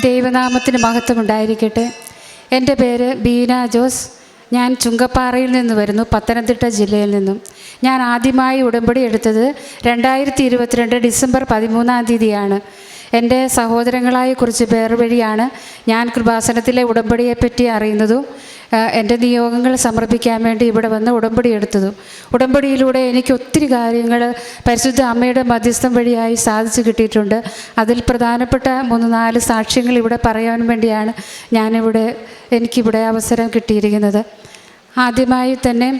ദൈവനാമത്തിന് മഹത്വം ഉണ്ടായിരിക്കട്ടെ എന്റെ പേര് ബീന ജോസ്. ഞാൻ ചുങ്കപ്പാറയിൽ നിന്ന് വരുന്നു പത്തനംതിട്ട ജില്ലയിൽ നിന്നും. ഞാൻ ആദ്യമായി ഉടമ്പടി എടുത്തത് രണ്ടായിരത്തി ഇരുപത്തിരണ്ട് ഡിസംബർ പതിമൂന്നാം തീയതിയാണ്. എന്റെ സഹോദരങ്ങളായ കുറച്ച് പേർ വഴിയാണ് ഞാൻ കൃപാസനത്തിലെ ഉടമ്പടിയെപ്പറ്റി അറിയുന്നതും എന്റെ നിയോഗങ്ങൾ സമർപ്പിക്കാൻ വേണ്ടി ഇവിടെ വന്ന് ഉടമ്പടി എടുത്തതും. ഉടമ്പടിയിലൂടെ എനിക്ക് ഒത്തിരി കാര്യങ്ങൾ പരിശുദ്ധ അമ്മയുടെ മധ്യസ്ഥം വഴിയായി സാധിച്ചു കിട്ടിയിട്ടുണ്ട്. അതിൽ പ്രധാനപ്പെട്ട മൂന്ന് നാല് സാക്ഷ്യങ്ങൾ ഇവിടെ പറയാൻ വേണ്ടിയാണ് ഞാനിവിടെ എനിക്കിവിടെ അവസരം കിട്ടിയിരിക്കുന്നത്. ആദ്യമായി തന്നെ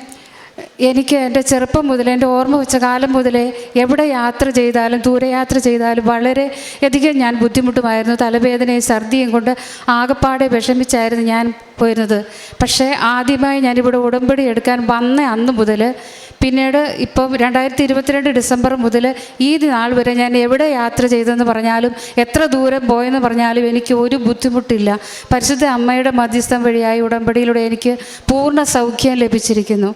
എനിക്ക് എന്റെ ചെറുപ്പം മുതൽ എന്റെ ഓർമ്മ വെച്ച കാലം മുതലേ എവിടെ യാത്ര ചെയ്താലും ദൂരയാത്ര ചെയ്താലും വളരെ അധികം ഞാൻ ബുദ്ധിമുട്ടുമായിരുന്നു. തലവേദനയും ഛർദിയും കൊണ്ട് ആകപ്പാടെ വിഷമിച്ചായിരുന്നു ഞാൻ പോയിരുന്നത്. പക്ഷേ ആദ്യമായി ഞാനിവിടെ ഉടമ്പടി എടുക്കാൻ വന്ന അന്ന് മുതൽ പിന്നീട് ഇപ്പം രണ്ടായിരത്തി ഇരുപത്തിരണ്ട് ഡിസംബർ മുതൽ ഈ നാൾ വരെ ഞാൻ എവിടെ യാത്ര ചെയ്തെന്ന് പറഞ്ഞാലും എത്ര ദൂരം പോയെന്ന് പറഞ്ഞാലും എനിക്ക് ഒരു ബുദ്ധിമുട്ടില്ല. പരിശുദ്ധ അമ്മയുടെ മധ്യസ്ഥം വഴിയായി ഉടമ്പടിയിലൂടെ എനിക്ക് പൂർണ സൗഖ്യം ലഭിച്ചിരിക്കുന്നു.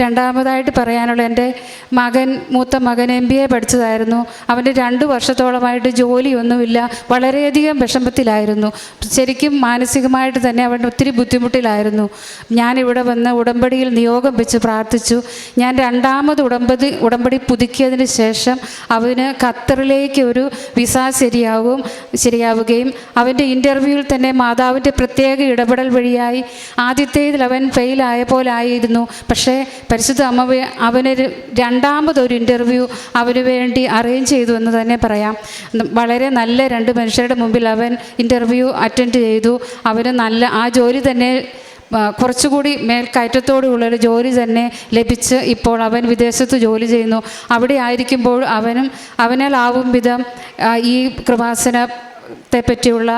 രണ്ടാമതായിട്ട് പറയാനുള്ള എന്റെ മകൻ മൂത്ത മകൻ എം ബി എ പഠിച്ചതായിരുന്നു. അവന്റെ രണ്ട് വർഷത്തോളമായിട്ട് ജോലിയൊന്നുമില്ല. വളരെയധികം വിഷമത്തിലായിരുന്നു. ശരിക്കും മാനസികമായിട്ട് തന്നെ അവൻ ഒത്തിരി ബുദ്ധിമുട്ടിലായിരുന്നു. ഞാനിവിടെ വന്ന് ഉടമ്പടിയിൽ നിയോഗം വെച്ച് പ്രാർത്ഥിച്ചു. ഞാൻ രണ്ടാമത് ഉടമ്പടി ഉടമ്പടി പുതുക്കിയതിന് ശേഷം അവന് ഖത്തറിലേക്ക് ഒരു വിസ ശരിയാവും. ശരിയാവുകയും അവന്റെ ഇന്റർവ്യൂവിൽ തന്നെ മാതാവിന്റെ പ്രത്യേക ഇടപെടൽ വഴിയായി ആദ്യത്തേതിൽ അവൻ ഫെയിലായ പോലായിരുന്നു പക്ഷേ പരിശുദ്ധ അമ്മ അവന് രണ്ടാമതൊരു ഇന്റർവ്യൂ അവന് വേണ്ടി അറേഞ്ച് ചെയ്തു എന്ന് തന്നെ പറയാം. വളരെ നല്ല രണ്ട് മനുഷ്യരുടെ മുമ്പിൽ അവൻ ഇന്റർവ്യൂ അറ്റൻഡ് ചെയ്തു. അവന് നല്ല ആ ജോലി തന്നെ കുറച്ചുകൂടി മേൽക്കയറ്റത്തോടുള്ളൊരു ജോലി തന്നെ ലഭിച്ച് ഇപ്പോൾ അവൻ വിദേശത്ത് ജോലി ചെയ്യുന്നു. അവിടെ ആയിരിക്കുമ്പോൾ അവനും അവനാലാവും വിധം ഈ കൃപാസന പറ്റിയുള്ള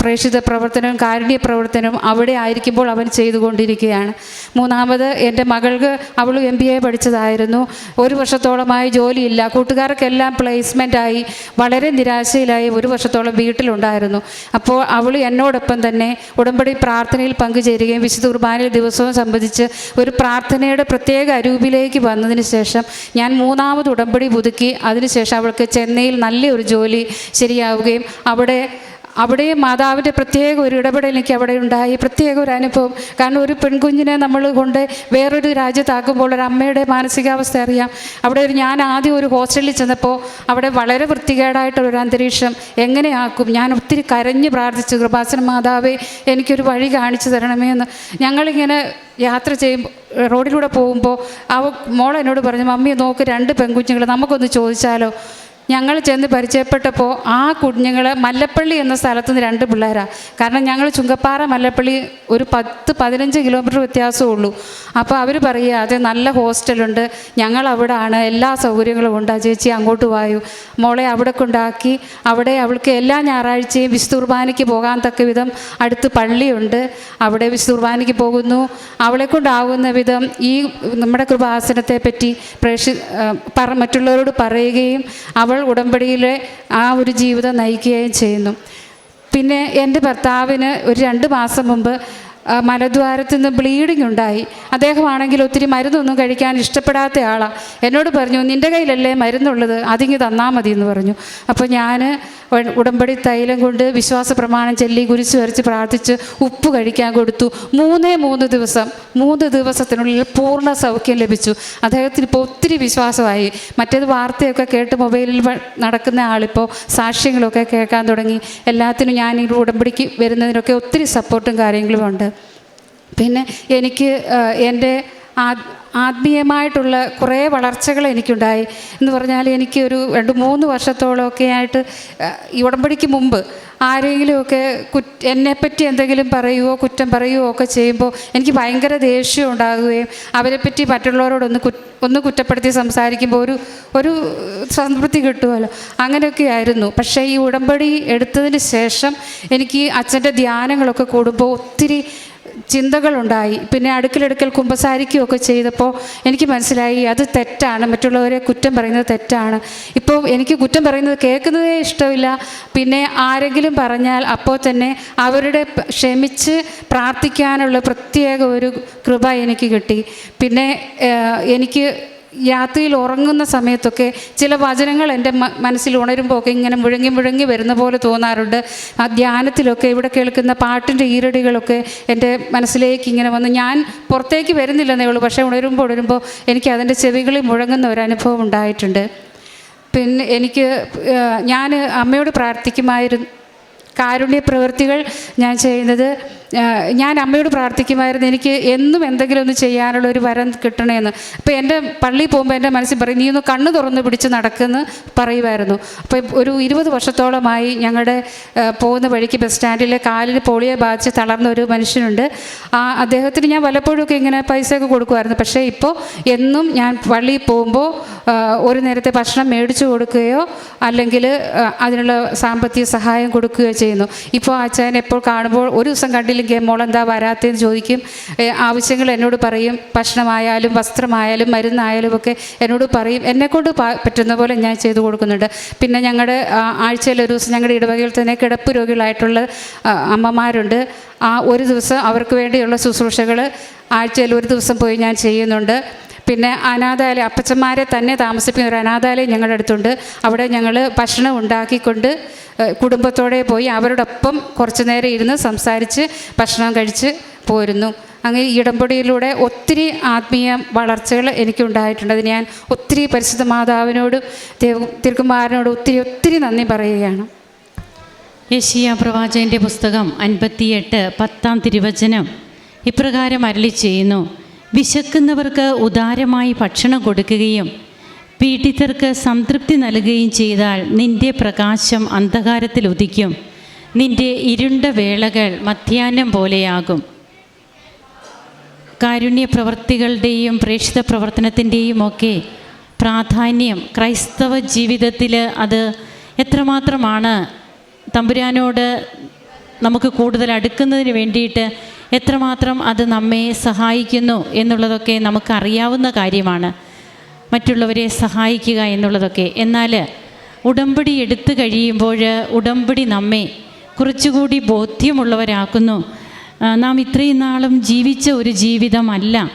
പ്രേക്ഷിത പ്രവർത്തനവും കാരുണ്യ പ്രവർത്തനവും അവിടെ ആയിരിക്കുമ്പോൾ അവൻ ചെയ്തുകൊണ്ടിരിക്കുകയാണ്. മൂന്നാമത് എന്റെ മകൾക്ക് അവൾ എം ബി എ പഠിച്ചതായിരുന്നു. ഒരു വർഷത്തോളമായി ജോലിയില്ല. കൂട്ടുകാർക്കെല്ലാം പ്ലേസ്മെന്റ് ആയി. വളരെ നിരാശയിലായി ഒരു വർഷത്തോളം വീട്ടിലുണ്ടായിരുന്നു. അപ്പോൾ അവൾ എന്നോടൊപ്പം തന്നെ ഉടമ്പടി പ്രാർത്ഥനയിൽ പങ്കുചേരുകയും വിശുദ്ധ കുർബാനയിൽ ദിവസവും സംബന്ധിച്ച് ഒരു പ്രാർത്ഥനയുടെ പ്രത്യേക അരൂപിലേക്ക് വന്നതിന് ശേഷം ഞാൻ മൂന്നാമത് ഉടമ്പടി പുതുക്കി. അതിനുശേഷം അവൾക്ക് ചെന്നൈയിൽ നല്ലൊരു ജോലി ശരിയാവുകയും അവിടെ അവിടെ അവിടെ മാതാവിന്റെ പ്രത്യേക ഒരു ഇടപെടൽ എനിക്ക് അവിടെ ഉണ്ടായി. പ്രത്യേക ഒരു അനുഭവം. കാരണം ഒരു പെൺകുഞ്ഞിനെ നമ്മൾ കൊണ്ട് വേറൊരു രാജ്യത്താക്കുമ്പോൾ ഒരു അമ്മയുടെ മാനസികാവസ്ഥ അറിയാം. അവിടെ ഞാൻ ആദ്യം ഒരു ഹോസ്റ്റലിൽ ചെന്നപ്പോൾ അവിടെ വളരെ വൃത്തികേടായിട്ടുള്ളൊരു അന്തരീക്ഷം എങ്ങനെയാക്കും? ഞാൻ ഒത്തിരി കരഞ്ഞ് പ്രാർത്ഥിച്ചു കൃപാസന മാതാവേ എനിക്കൊരു വഴി കാണിച്ചു തരണമേ എന്ന്. ഞങ്ങളിങ്ങനെ യാത്ര ചെയ്യുമ്പോൾ റോഡിലൂടെ പോകുമ്പോൾ അവ മോൾ എന്നോട് പറഞ്ഞു മമ്മി നോക്ക് രണ്ട് പെൺകുഞ്ഞുങ്ങൾ നമുക്കൊന്ന് ചോദിച്ചാലോ? ഞങ്ങൾ ചെന്ന് പരിചയപ്പെട്ടപ്പോൾ ആ കുഞ്ഞുങ്ങൾ മല്ലപ്പള്ളി എന്ന സ്ഥലത്ത് നിന്ന് രണ്ട് പിള്ളേരാണ് കാരണം ഞങ്ങൾ ചുങ്കപ്പാറ മല്ലപ്പള്ളി ഒരു പത്ത് പതിനഞ്ച് കിലോമീറ്റർ വ്യത്യാസമേ ഉള്ളൂ. അപ്പോൾ അവർ പറയുക അത് നല്ല ഹോസ്റ്റലുണ്ട് ഞങ്ങൾ അവിടെ ആണ് എല്ലാ സൗകര്യങ്ങളും ഉണ്ട്. ചേച്ചി അങ്ങോട്ട് വായു. മോളെ അവിടെ കൊണ്ടാക്കി. അവിടെ അവൾക്ക് എല്ലാ ഞായറാഴ്ചയും വിശുദ്ധുർബാനയ്ക്ക് പോകാൻ തക്ക വിധം അടുത്ത് പള്ളിയുണ്ട്. അവിടെ വിശുദ്ധുർബാനയ്ക്ക് പോകുന്നു. അവളെ കൊണ്ടാകുന്ന വിധം ഈ നമ്മുടെ കൃപാസനത്തെ പറ്റി പ്രേക്ഷ മറ്റുള്ളവരോട് പറയുകയും അവൾ ഉടമ്പടിയിലെ ആ ഒരു ജീവിതം നയിക്കുകയും ചെയ്യുന്നു. പിന്നെ എന്റെ ഭർത്താവിന് ഒരു രണ്ട് മാസം മുമ്പ് ആ, മലദ്വാരത്തിൽ നിന്ന് ബ്ലീഡിംഗ് ഉണ്ടായി. അദ്ദേഹമാണെങ്കിൽ ഒത്തിരി മരുന്നൊന്നും കഴിക്കാൻ ഇഷ്ടപ്പെടാത്ത ആളാണ് എന്നോട് പറഞ്ഞു നിന്റെ കയ്യിലല്ലേ മരുന്നുള്ളത്? അതിങ്ങ് തന്നാൽ മതി എന്ന് പറഞ്ഞു അപ്പോൾ ഞാൻ ഉടമ്പടി തൈലം കൊണ്ട് വിശ്വാസ പ്രമാണം ചൊല്ലി കുരിശ് വരച്ച് പ്രാർത്ഥിച്ച് ഉപ്പ് കഴിക്കാൻ കൊടുത്തു. മൂന്നേ മൂന്ന് ദിവസം മൂന്ന് ദിവസത്തിനുള്ളിൽ പൂർണ സൗഖ്യം ലഭിച്ചു. അദ്ദേഹത്തിന് ഇപ്പോൾ ഒത്തിരി വിശ്വാസമായി. മറ്റേത് വാർത്തയൊക്കെ കേട്ട് മൊബൈലിൽ നടക്കുന്ന ആളിപ്പോൾ സാക്ഷ്യങ്ങളൊക്കെ കേൾക്കാൻ തുടങ്ങി. എല്ലാത്തിനും ഞാൻ ഈ ഉടമ്പടിക്ക് വരുന്നതിനൊക്കെ ഒത്തിരി സപ്പോർട്ടും കാര്യങ്ങളും ഉണ്ട്. പിന്നെ എനിക്ക് എന്റെ ആത്മീയമായിട്ടുള്ള കുറേ വളർച്ചകൾ എനിക്കുണ്ടായി. എന്ന് പറഞ്ഞാൽ എനിക്ക് ഒരു രണ്ട് മൂന്ന് വർഷത്തോളമൊക്കെ ആയിട്ട് ഈ ഉടമ്പടിക്ക് മുമ്പ് ആരെങ്കിലുമൊക്കെ കു എന്നെപ്പറ്റി എന്തെങ്കിലും പറയുവോ കുറ്റം പറയുവോ ഒക്കെ ചെയ്യുമ്പോൾ എനിക്ക് ഭയങ്കര ദേഷ്യം ഉണ്ടാകുകയും അവരെപ്പറ്റി മറ്റുള്ളവരോടൊന്ന് കു ഒന്ന് കുറ്റപ്പെടുത്തി സംസാരിക്കുമ്പോൾ ഒരു ഒരു സംതൃപ്തി കിട്ടുമല്ലോ. അങ്ങനെയൊക്കെ ആയിരുന്നു. പക്ഷേ ഈ ഉടമ്പടി എടുത്തതിന് ശേഷം എനിക്ക് അച്ഛന്റെ ധ്യാനങ്ങളൊക്കെ കൂടുമ്പോൾ ഒത്തിരി ചിന്തകളുണ്ടായി. പിന്നെ അടുക്കലടുക്കൽ കുമ്പസാരിക്കുകയൊക്കെ ചെയ്തപ്പോൾ എനിക്ക് മനസ്സിലായി അത് തെറ്റാണ്. മറ്റുള്ളവരെ കുറ്റം പറയുന്നത് തെറ്റാണ്. ഇപ്പോൾ എനിക്ക് കുറ്റം പറയുന്നത് കേൾക്കുന്നതേ ഇഷ്ടമില്ല. പിന്നെ ആരെങ്കിലും പറഞ്ഞാൽ അപ്പോൾ തന്നെ അവരുടെ ക്ഷമിച്ച് പ്രാർത്ഥിക്കാനുള്ള പ്രത്യേക ഒരു കൃപ എനിക്ക് കിട്ടി. പിന്നെ എനിക്ക് രാത്രിയിൽ ഉറങ്ങുന്ന സമയത്തൊക്കെ ചില വചനങ്ങൾ എന്റെ മനസ്സിൽ ഉണരുമ്പോൾ ഒക്കെ ഇങ്ങനെ മുഴങ്ങി മുഴങ്ങി വരുന്ന പോലെ തോന്നാറുണ്ട്. ആ ധ്യാനത്തിലൊക്കെ ഇവിടെ കേൾക്കുന്ന പാട്ടിന്റെ ഈരടികളൊക്കെ എന്റെ മനസ്സിലേക്ക് ഇങ്ങനെ വന്ന്. ഞാൻ പുറത്തേക്ക് വരുന്നില്ലെന്നേ ഉള്ളൂ പക്ഷേ ഉണരുമ്പോൾ ഉണരുമ്പോൾ എനിക്ക് അതിന്റെ ചെവികളിൽ മുഴങ്ങുന്ന ഒരു അനുഭവം ഉണ്ടായിട്ടുണ്ട്. പിന്നെ എനിക്ക് ഞാൻ അമ്മയോട് പ്രാർത്ഥിക്കുമായിരുന്നു. കാരുണ്യ പ്രവൃത്തികൾ ഞാൻ ചെയ്യുന്നത് ഞാൻ അമ്മയോട് പ്രാർത്ഥിക്കുമായിരുന്നു എനിക്ക് എന്നും എന്തെങ്കിലും ഒന്ന് ചെയ്യാനുള്ള ഒരു വരം കിട്ടണമെന്ന് അപ്പോൾ എന്റെ പള്ളിയിൽ പോകുമ്പോൾ എന്റെ മനസ്സിൽ പറയും നീ ഒന്ന് കണ്ണ് തുറന്ന് പിടിച്ച് നടക്കുമെന്ന് പറയുമായിരുന്നു. അപ്പോൾ ഒരു ഇരുപത് വർഷത്തോളമായി ഞങ്ങളുടെ പോകുന്ന വഴിക്ക് ബസ് സ്റ്റാൻഡിൽ കാലിന് പോളിയോ ബാധിച്ച് തളർന്ന ഒരു മനുഷ്യനുണ്ട്. ആ അദ്ദേഹത്തിന് ഞാൻ വല്ലപ്പോഴൊക്കെ ഇങ്ങനെ പൈസയൊക്കെ കൊടുക്കുമായിരുന്നു. പക്ഷേ ഇപ്പോൾ എന്നും ഞാൻ പള്ളിയിൽ പോകുമ്പോൾ ഒരു നേരത്തെ ഭക്ഷണം മേടിച്ചു കൊടുക്കുകയോ അല്ലെങ്കിൽ അതിനുള്ള സാമ്പത്തിക സഹായം കൊടുക്കുകയോ ചെയ്യുന്നു. ഇപ്പോൾ അച്ഛൻ എപ്പോൾ കാണുമ്പോൾ ഒരു ദിവസം കണ്ടില്ലെങ്കിൽ മോളെന്താ വരാത്തതെന്ന് ചോദിക്കും. ആവശ്യങ്ങൾ എന്നോട് പറയും. ഭക്ഷണമായാലും വസ്ത്രമായാലും മരുന്നായാലും ഒക്കെ എന്നോട് പറയും. എന്നെക്കൊണ്ട് പറ്റുന്ന പോലെ ഞാൻ ചെയ്തു കൊടുക്കുന്നുണ്ട്. പിന്നെ ഞങ്ങളുടെ ആഴ്ചയിൽ ഒരു ദിവസം ഞങ്ങളുടെ ഇടവകയിൽ തന്നെ കിടപ്പ് രോഗികളായിട്ടുള്ള അമ്മമാരുണ്ട്. ആ ഒരു ദിവസം അവർക്ക് വേണ്ടിയുള്ള ശുശ്രൂഷകൾ ആഴ്ചയിൽ ഒരു ദിവസം പോയി ഞാൻ ചെയ്യുന്നുണ്ട്. പിന്നെ അനാഥാലയം അപ്പച്ചന്മാരെ തന്നെ താമസിപ്പിക്കുന്ന ഒരു അനാഥാലയം ഞങ്ങളുടെ അടുത്തുണ്ട്. അവിടെ ഞങ്ങൾ ഭക്ഷണം ഉണ്ടാക്കിക്കൊണ്ട് കുടുംബത്തോടെ പോയി അവരോടൊപ്പം കുറച്ചു നേരം ഇരുന്ന് സംസാരിച്ച് ഭക്ഷണം കഴിച്ച് പോരുന്നു. അങ്ങനെ ഈ ഇടമ്പടിയിലൂടെ ഒത്തിരി ആത്മീയ വളർച്ചകൾ എനിക്കുണ്ടായിട്ടുണ്ട്. അതിന് ഞാൻ ഒത്തിരി പരിശുദ്ധ മാതാവിനോടും ദേവ ഒത്തിരി ഒത്തിരി നന്ദി പറയുകയാണ്. യശിയ പ്രവാചകന്റെ പുസ്തകം അൻപത്തിയെട്ട് പത്താം തിരുവചനം ഇപ്രകാരം അരളി ചെയ്യുന്നു. വിശക്കുന്നവർക്ക് ഉദാരമായി ഭക്ഷണം കൊടുക്കുകയും പീഡിതർക്ക് സംതൃപ്തി നൽകുകയും ചെയ്താൽ നിന്റെ പ്രകാശം അന്ധകാരത്തിൽ ഉദിക്കും. നിന്റെ ഇരുണ്ട വേളകൾ മധ്യാഹ്നം പോലെയാകും. കാരുണ്യ പ്രവർത്തികളുടെയും പ്രേക്ഷിത പ്രവർത്തനത്തിന്റെയും ഒക്കെ പ്രാധാന്യം ക്രൈസ്തവ ജീവിതത്തിൽ അത് എത്രമാത്രമാണ്? തമ്പുരാനോട് നമുക്ക് കൂടുതൽ അടുക്കുന്നതിന് വേണ്ടിയിട്ട് എത്രമാത്രം അത് നമ്മെ സഹായിക്കുന്നു എന്നുള്ളതൊക്കെ നമുക്കറിയാവുന്ന കാര്യമാണ്. മറ്റുള്ളവരെ സഹായിക്കുക എന്നുള്ളതൊക്കെ. എന്നാൽ ഉടമ്പടി എടുത്തു കഴിയുമ്പോൾ ഉടമ്പടി നമ്മെ കുറച്ചുകൂടി ബോധ്യമുള്ളവരാക്കുന്നു. നാം ഇത്രയും നാളും ജീവിച്ച ഒരു ജീവിതമല്ല.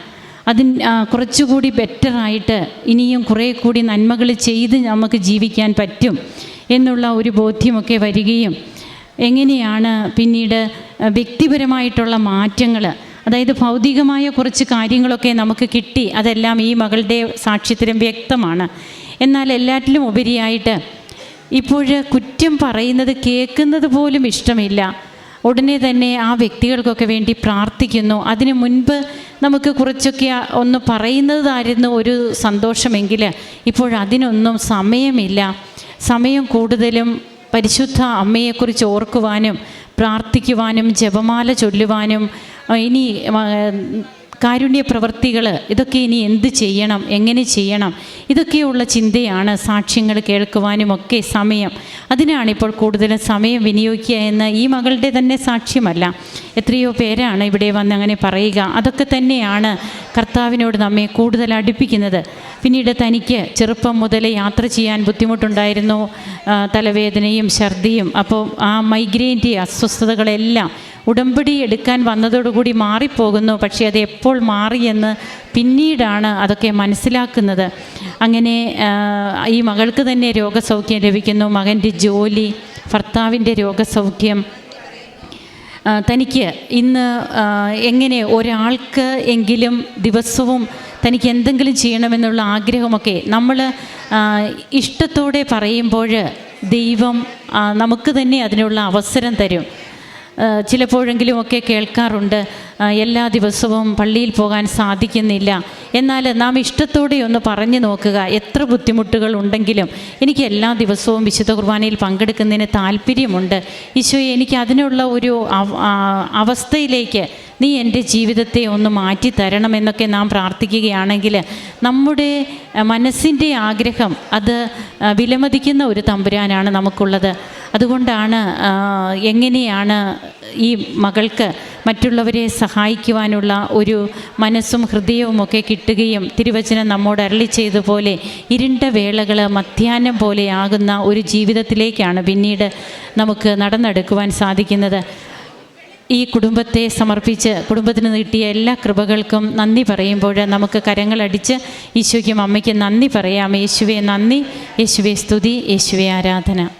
അതിന് കുറച്ചുകൂടി ബെറ്ററായിട്ട് ഇനിയും കുറേ കൂടി നന്മകൾ ചെയ്ത് നമുക്ക് ജീവിക്കാൻ പറ്റും എന്നുള്ള ഒരു ബോധ്യമൊക്കെ വരികയും എങ്ങനെയാണ് പിന്നീട് വ്യക്തിപരമായിട്ടുള്ള മാറ്റങ്ങൾ അതായത് ഭൗതികമായ കുറച്ച് കാര്യങ്ങളൊക്കെ നമുക്ക് കിട്ടി അതെല്ലാം ഈ മകളുടെ സാക്ഷ്യത്തിലും വ്യക്തമാണ്. എന്നാൽ എല്ലാറ്റിലും ഉപരിയായിട്ട് ഇപ്പോൾ കുറ്റം പറയുന്നത് കേൾക്കുന്നത് പോലും ഇഷ്ടമില്ല. ഉടനെ തന്നെ ആ വ്യക്തികൾക്കൊക്കെ വേണ്ടി പ്രാർത്ഥിക്കുന്നു. അതിനു മുൻപ് നമുക്ക് കുറച്ചൊക്കെ ഒന്ന് പറയുന്നതായിരുന്നു ഒരു സന്തോഷമെങ്കിൽ ഇപ്പോഴതിനൊന്നും സമയമില്ല. സമയം കൂടുതലും പരിശുദ്ധ അമ്മയെക്കുറിച്ച് ഓർക്കുവാനും പ്രാർത്ഥിക്കുവാനും ജപമാല ചൊല്ലുവാനും ഇനി കാരുണ്യ പ്രവൃത്തികൾ ഇതൊക്കെ ഇനി എന്ത് ചെയ്യണം എങ്ങനെ ചെയ്യണം ഇതൊക്കെയുള്ള ചിന്തയാണ് സാക്ഷ്യങ്ങൾ കേൾക്കുവാനും ഒക്കെ സമയം. അതിനാണ് ഇപ്പോൾ കൂടുതലും സമയം വിനിയോഗിക്കുക എന്ന് ഈ മകളുടെ തന്നെ സാക്ഷ്യമല്ല. എത്രയോ പേരാണ് ഇവിടെ വന്ന് അങ്ങനെ പറയുക. അതൊക്കെ തന്നെയാണ് കർത്താവിനോട് നമ്മെ കൂടുതൽ അടുപ്പിക്കുന്നത്. പിന്നീട് തനിക്ക് ചെറുപ്പം മുതൽ യാത്ര ചെയ്യാൻ ബുദ്ധിമുട്ടുണ്ടായിരുന്നു. തലവേദനയും ഛർദിയും. അപ്പോൾ ആ മൈഗ്രെയിന്റെ അസ്വസ്ഥതകളെല്ലാം ഉടമ്പടി എടുക്കാൻ വന്നതോടുകൂടി മാറിപ്പോകുന്നു. പക്ഷേ അത് എപ്പോൾ മാറിയെന്ന് പിന്നീടാണ് അതൊക്കെ മനസ്സിലാക്കുന്നത്. അങ്ങനെ ഈ മകൾക്ക് തന്നെ രോഗസൗഖ്യം ലഭിക്കുന്നു. മകന്റെ ജോലി ഭർത്താവിന്റെ രോഗസൗഖ്യം തനിക്ക് ഇന്ന് എങ്ങനെ ഒരാൾക്ക് എങ്കിലും ദിവസവും തനിക്ക് എന്തെങ്കിലും ചെയ്യണമെന്നുള്ള ആഗ്രഹമൊക്കെ നമ്മൾ ഇഷ്ടത്തോടെ പറയുമ്പോൾ ദൈവം നമുക്ക് തന്നെ അതിനുള്ള അവസരം തരും. ചിലപ്പോഴെങ്കിലുമൊക്കെ കേൾക്കാറുണ്ട്. എല്ലാ ദിവസവും പള്ളിയിൽ പോകാൻ സാധിക്കുന്നില്ല. എന്നാൽ നാം ഇഷ്ടത്തോടെ ഒന്ന് പറഞ്ഞു നോക്കുക. എത്ര ബുദ്ധിമുട്ടുകൾ ഉണ്ടെങ്കിലും എനിക്ക് എല്ലാ ദിവസവും വിശുദ്ധ കുർബാനയിൽ പങ്കെടുക്കുന്നതിന് താല്പര്യമുണ്ട്. ഈശോയെ എനിക്ക് അതിനുള്ള ഒരു അവസ്ഥയിലേക്ക് നീ എന്റെ ജീവിതത്തെ ഒന്ന് മാറ്റി തരണമെന്നൊക്കെ നാം പ്രാർത്ഥിക്കുകയാണെങ്കിൽ നമ്മുടെ മനസ്സിന്റെ ആഗ്രഹം അത് വിലമതിക്കുന്ന ഒരു തമ്പുരാനാണ് നമുക്കുള്ളത്. അതുകൊണ്ടാണ് എങ്ങനെയാണ് ഈ മകൾക്ക് മറ്റുള്ളവരെ സഹായിക്കുവാനുള്ള ഒരു മനസ്സും ഹൃദയവും ഒക്കെ കിട്ടുകയും തിരുവചനം നമ്മോട് അരളി ചെയ്തതുപോലെ ഇരുണ്ട വേളകൾ മധ്യാഹ്നം പോലെയാകുന്ന ഒരു ജീവിതത്തിലേക്കാണ് പിന്നീട് നമുക്ക് നടന്നെടുക്കുവാൻ സാധിക്കുന്നത്. ഈ കുടുംബത്തെ സമർപ്പിച്ച് കുടുംബത്തിന് കിട്ടിയ എല്ലാ കൃപകൾക്കും നന്ദി പറയുമ്പോൾ നമുക്ക് കരങ്ങളടിച്ച് ഈശോയ്ക്കും അമ്മയ്ക്കും നന്ദി പറയാം. യേശുവെ നന്ദി. യേശുവെ സ്തുതി. യേശുവെ ആരാധന.